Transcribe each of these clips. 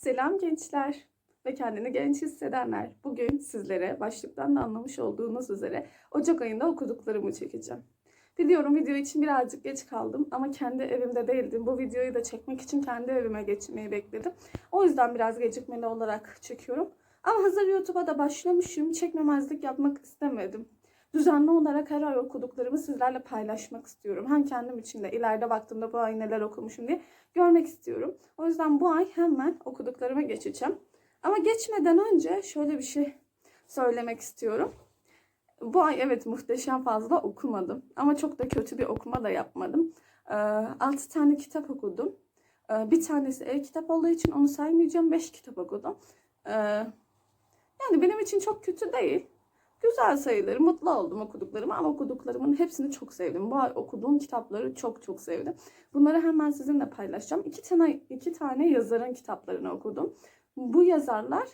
Selam gençler ve kendini genç hissedenler. Bugün sizlere başlıktan da anlamış olduğunuz üzere Ocak ayında okuduklarımı çekeceğim. Biliyorum video için birazcık geç kaldım ama kendi evimde değildim. Bu videoyu da çekmek için kendi evime geçmeyi bekledim. O yüzden biraz gecikmeli olarak çekiyorum. Ama hazır YouTube'a da başlamışım. Çekmemezlik yapmak istemedim. Düzenli olarak her ay okuduklarımı sizlerle paylaşmak istiyorum. Hem kendim için de ileride baktığımda bu ay neler okumuşum diye görmek istiyorum. O yüzden bu ay hemen okuduklarıma geçeceğim. Ama geçmeden önce şöyle bir şey söylemek istiyorum. Bu ay evet muhteşem fazla okumadım. Ama çok da kötü bir okuma da yapmadım. 6 tane kitap okudum. Ee, Bir tanesi e-kitap olduğu için onu saymayacağım. 5 kitap okudum. Ee, Yani benim için çok kötü değil. Güzel sayılır. Mutlu oldum okuduklarıma ama okuduklarımın hepsini çok sevdim. Bu okuduğum kitapları çok çok sevdim. Bunları hemen sizinle paylaşacağım. İki tane, iki tane yazarın kitaplarını okudum. Bu yazarlar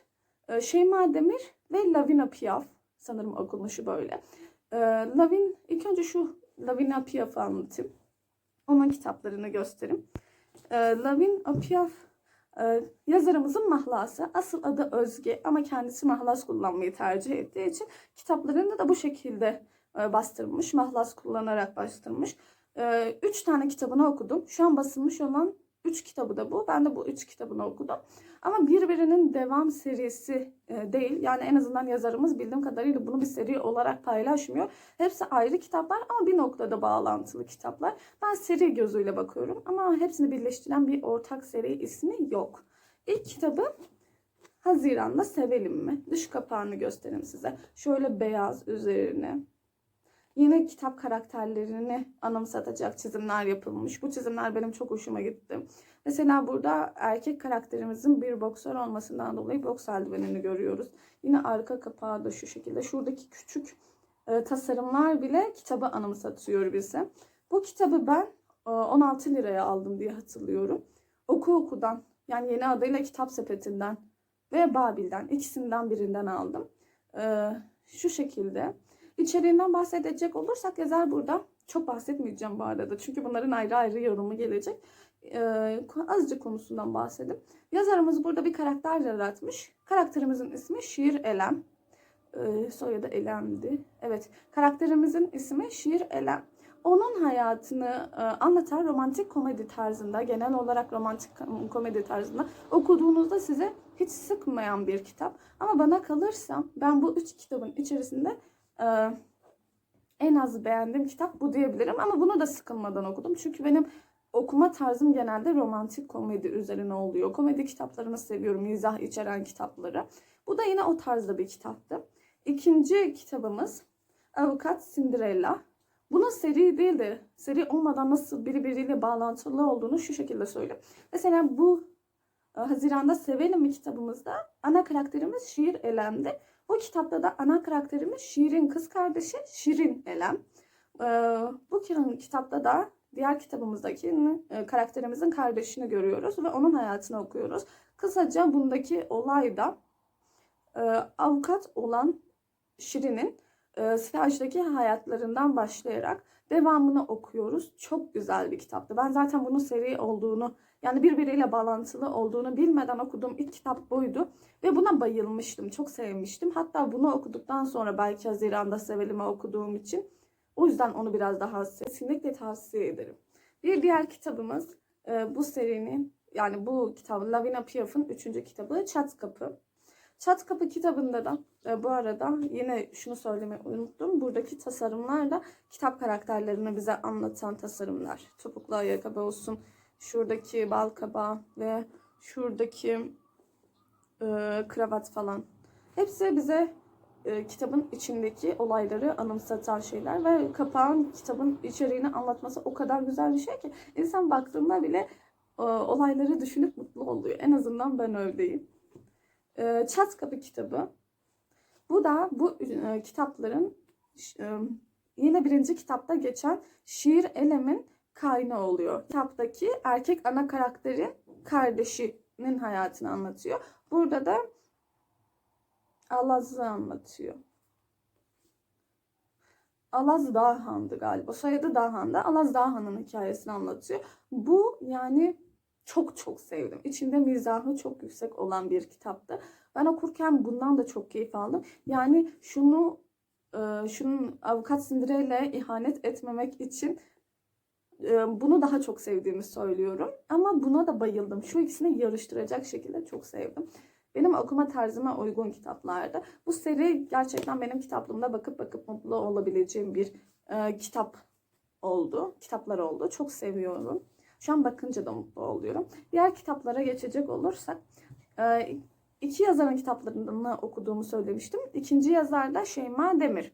e, Şeyma Demir ve Lavina Piaf. Sanırım okunuşu böyle. E, Lavin, ilk önce şu Lavina Piaf'ı anlatayım. Onun kitaplarını göstereyim. E, Lavin Piaf e, yazarımızın mahlası. Asıl adı Özge ama kendisi mahlas kullanmayı tercih ettiği için kitaplarını da bu şekilde e, bastırmış. Mahlas kullanarak bastırmış. E, üç tane kitabını okudum. Şu an basılmış olan üç kitabı da bu. Ben de bu üç kitabını okudum. Ama birbirinin devam serisi e, değil. Yani en azından yazarımız bildiğim kadarıyla bunu bir seri olarak paylaşmıyor. Hepsi ayrı kitaplar ama bir noktada bağlantılı kitaplar. Ben seri gözüyle bakıyorum ama hepsini birleştiren bir ortak seri ismi yok. İlk kitabı Haziran'da Sevelim mi? Dış kapağını göstereyim size. Şöyle beyaz üzerine. Yine kitap karakterlerini anımsatacak çizimler yapılmış. Bu çizimler benim çok hoşuma gitti. Mesela burada erkek karakterimizin bir boksör olmasından dolayı boks eldivenini görüyoruz. Yine arka kapağı da şu şekilde. Şuradaki küçük e, tasarımlar bile kitabı anımsatıyor bize. Bu kitabı ben e, 16 liraya aldım diye hatırlıyorum. Oku Oku'dan yani yeni adıyla Kitap Sepeti'nden ve Babil'den ikisinden birinden aldım. E, şu şekilde. İçeriğinden bahsedecek olursak yazar burada. Çok bahsetmeyeceğim bu arada çünkü bunların ayrı ayrı yorumu gelecek. Ee, azıcık konusundan bahsedeyim. Yazarımız burada bir karakter yaratmış. Karakterimizin ismi Şiir Elem. Ee, soyadı Elem'di. Evet, karakterimizin ismi Şiir Elem. Onun hayatını e, anlatan romantik komedi tarzında, genel olarak romantik komedi tarzında okuduğunuzda size hiç sıkmayan bir kitap. Ama bana kalırsa ben bu üç kitabın içerisinde ee, en az beğendiğim kitap bu diyebilirim ama bunu da sıkılmadan okudum. Çünkü benim okuma tarzım genelde romantik komedi üzerine oluyor. Komedi kitaplarını seviyorum, mizah içeren kitapları. Bu da yine o tarzda bir kitaptı. İkinci kitabımız Avukat Cinderella. Bunun seri değil de seri olmadan nasıl birbiriyle bağlantılı olduğunu şu şekilde söyleyeyim. Mesela bu e, Haziran'da Sevelim mi kitabımızda ana karakterimiz şiir elendi. Bu kitapta da ana karakterimiz Şirin kız kardeşi Şirin Elem. Ee, bu kitapta da diğer kitabımızdaki e, karakterimizin kardeşini görüyoruz ve onun hayatını okuyoruz. Kısaca bundaki olay da e, avukat olan Şirin'in e, stajdaki hayatlarından başlayarak devamını okuyoruz. Çok güzel bir kitaptı. Ben zaten bunun seri olduğunu yani birbiriyle bağlantılı olduğunu bilmeden okuduğum ilk kitap buydu. Ve buna bayılmıştım. Çok sevmiştim. Hatta bunu okuduktan sonra belki Haziran'da Sevelim'i okuduğum için o yüzden onu biraz daha kesinlikle tavsiye ederim. Bir diğer kitabımız e, bu serinin yani bu kitap Lavina Piaf'ın üçüncü kitabı Çat Kapı. Çat Kapı kitabında da e, bu arada yine şunu söylemeyi unuttum. Buradaki tasarımlar da kitap karakterlerini bize anlatan tasarımlar. Topuklu ayakkabı olsun, şuradaki bal kabağı ve şuradaki e, kravat falan. Hepsi bize e, kitabın içindeki olayları anımsatan şeyler ve kapağın kitabın içeriğini anlatması o kadar güzel bir şey ki insan baktığında bile e, olayları düşünüp mutlu oluyor. En azından ben öyleyim. E, Çat Kapı kitabı. Bu da bu e, kitapların e, yine birinci kitapta geçen şiir elemin kaynağı oluyor. Kitaptaki erkek ana karakterin kardeşinin hayatını anlatıyor. Burada da Alaz'ı anlatıyor. Alaz Dağhan'dı galiba. Soyadı Dağhan'da. Alaz Dağhan'ın hikayesini anlatıyor. Bu yani çok çok sevdim. İçinde mizahı çok yüksek olan bir kitaptı. Ben okurken bundan da çok keyif aldım. Yani şunu e, şunun avukat Cinderella ihanet etmemek için e, bunu daha çok sevdiğimi söylüyorum. Ama buna da bayıldım. Şu ikisini yarıştıracak şekilde çok sevdim. Benim okuma tarzıma uygun kitaplardı. Bu seri gerçekten benim kitaplığımda bakıp bakıp mutlu olabileceğim bir e, kitap oldu. Kitaplar oldu. Çok seviyorum. Şu an bakınca da mutlu oluyorum. Diğer kitaplara geçecek olursak e, iki yazarın kitaplarını okuduğumu söylemiştim. İkinci yazar da Şeyma Demir.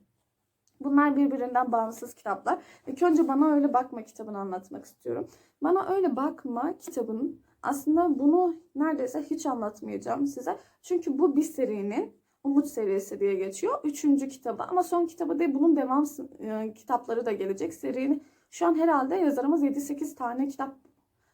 Bunlar birbirinden bağımsız kitaplar. İlk önce bana öyle bakma kitabını anlatmak istiyorum. Bana öyle bakma kitabının aslında bunu neredeyse hiç anlatmayacağım size. Çünkü bu bir serinin Umut serisi diye geçiyor. Üçüncü kitabı ama son kitabı değil bunun devam e, kitapları da gelecek. Serinin şu an herhalde yazarımız 7-8 tane kitap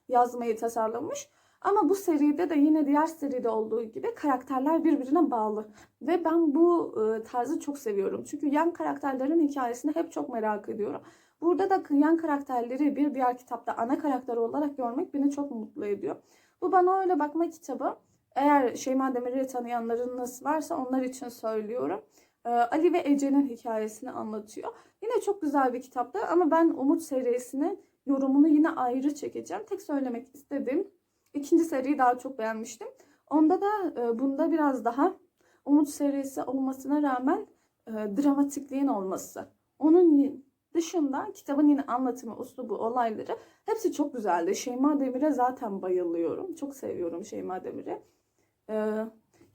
yazmayı tasarlamış. Ama bu seride de yine diğer seride olduğu gibi karakterler birbirine bağlı. Ve ben bu e, tarzı çok seviyorum. Çünkü yan karakterlerin hikayesini hep çok merak ediyorum. Burada da yan karakterleri bir diğer kitapta ana karakter olarak görmek beni çok mutlu ediyor. Bu bana öyle bakma kitabı. Eğer Şeyma Demir'i tanıyanlarınız varsa onlar için söylüyorum. Ee, Ali ve Ece'nin hikayesini anlatıyor. Yine çok güzel bir kitaptı ama ben Umut serisinin yorumunu yine ayrı çekeceğim. Tek söylemek istediğim ikinci seriyi daha çok beğenmiştim. Onda da e, bunda biraz daha Umut serisi olmasına rağmen e, dramatikliğin olması. Onun dışında kitabın yine anlatımı, uslubu, olayları hepsi çok güzeldi. Şeyma Demir'e zaten bayılıyorum. Çok seviyorum Şeyma Demir'i. Ee,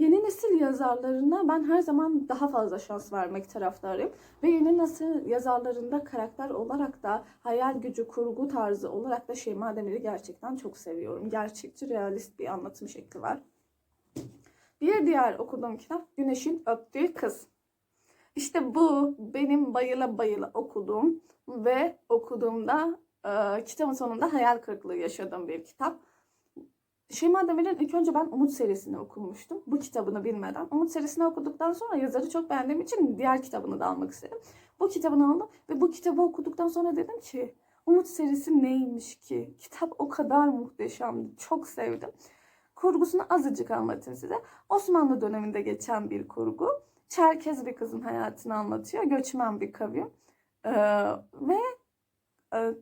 yeni nesil yazarlarına ben her zaman daha fazla şans vermek taraftarıyım. Ve yeni nesil yazarlarında karakter olarak da hayal gücü, kurgu tarzı olarak da Şeyma Demir'i gerçekten çok seviyorum. Gerçekçi, realist bir anlatım şekli var. Bir diğer okuduğum kitap Güneşin Öptüğü Kız. İşte bu benim bayıla bayıla okuduğum ve okuduğumda e, kitabın sonunda hayal kırıklığı yaşadığım bir kitap. Şeyma Demir'in ilk önce ben Umut serisini okumuştum. Bu kitabını bilmeden. Umut serisini okuduktan sonra yazarı çok beğendiğim için diğer kitabını da almak istedim. Bu kitabını aldım ve bu kitabı okuduktan sonra dedim ki Umut serisi neymiş ki? Kitap o kadar muhteşemdi. Çok sevdim. Kurgusunu azıcık anlatayım size. Osmanlı döneminde geçen bir kurgu. Çerkez bir kızın hayatını anlatıyor. Göçmen bir kavim. Ee, ve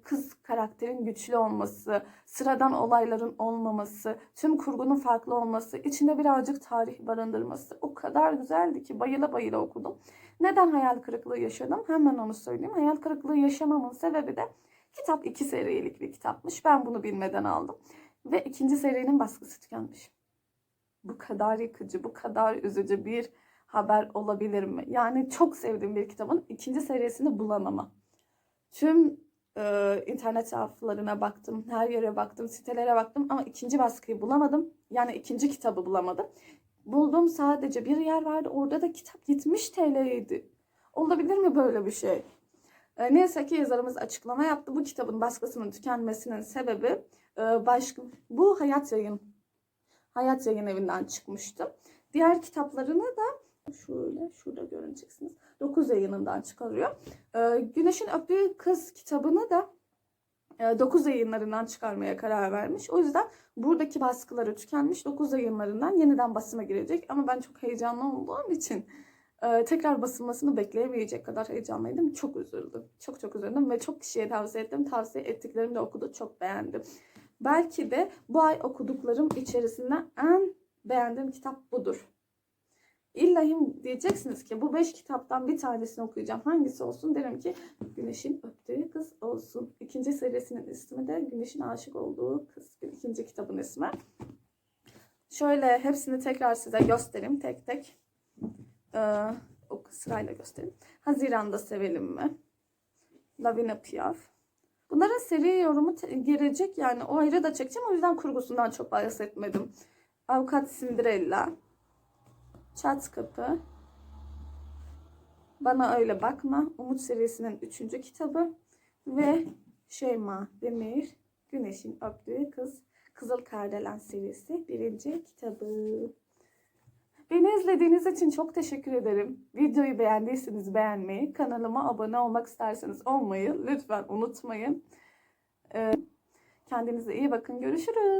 kız karakterin güçlü olması, sıradan olayların olmaması, tüm kurgunun farklı olması, içinde birazcık tarih barındırması o kadar güzeldi ki bayıla bayıla okudum. Neden hayal kırıklığı yaşadım? Hemen onu söyleyeyim. Hayal kırıklığı yaşamamın sebebi de kitap iki serilik bir kitapmış. Ben bunu bilmeden aldım. Ve ikinci serinin baskısı tükenmiş. Bu kadar yıkıcı, bu kadar üzücü bir haber olabilir mi? Yani çok sevdiğim bir kitabın ikinci serisini bulamama. Tüm e, internet sayfalarına baktım, her yere baktım, sitelere baktım ama ikinci baskıyı bulamadım. Yani ikinci kitabı bulamadım. Bulduğum sadece bir yer vardı. Orada da kitap 70 TL'ydi. Olabilir mi böyle bir şey? E, neyse ki yazarımız açıklama yaptı. Bu kitabın baskısının tükenmesinin sebebi e, başka bu Hayat Yayın Hayat Yayın Evi'nden çıkmıştı. Diğer kitaplarını da şöyle şurada göreceksiniz. 9 yayınından çıkarıyor. Ee, Güneşin Öptüğü Kız kitabını da 9 yayınlarından çıkarmaya karar vermiş. O yüzden buradaki baskıları tükenmiş. 9 yayınlarından yeniden basıma girecek. Ama ben çok heyecanlı olduğum için e, tekrar basılmasını bekleyemeyecek kadar heyecanlıydım. Çok üzüldüm. Çok çok üzüldüm ve çok kişiye tavsiye ettim. Tavsiye ettiklerim de okudu. Çok beğendim. Belki de bu ay okuduklarım içerisinde en beğendiğim kitap budur. İllahim diyeceksiniz ki bu beş kitaptan bir tanesini okuyacağım. Hangisi olsun? Derim ki Güneşin Öptüğü Kız olsun. İkinci serisinin ismi de Güneşin Aşık Olduğu Kız. İkinci kitabın ismi. Şöyle hepsini tekrar size göstereyim tek tek. Ee, o sırayla göstereyim. Haziran'da Sevelim mi? Lavina Piaf. Bunların seri yorumu gelecek yani o ayrı da çekeceğim. O yüzden kurgusundan çok bahsetmedim. Avukat Cinderella. Çat Kapı. Bana Öyle Bakma. Umut serisinin üçüncü kitabı. Ve Şeyma Demir. Güneşin Öptüğü Kız. Kızıl Kardelen serisi birinci kitabı. Beni izlediğiniz için çok teşekkür ederim. Videoyu beğendiyseniz beğenmeyi, kanalıma abone olmak isterseniz olmayı lütfen unutmayın. Kendinize iyi bakın. Görüşürüz.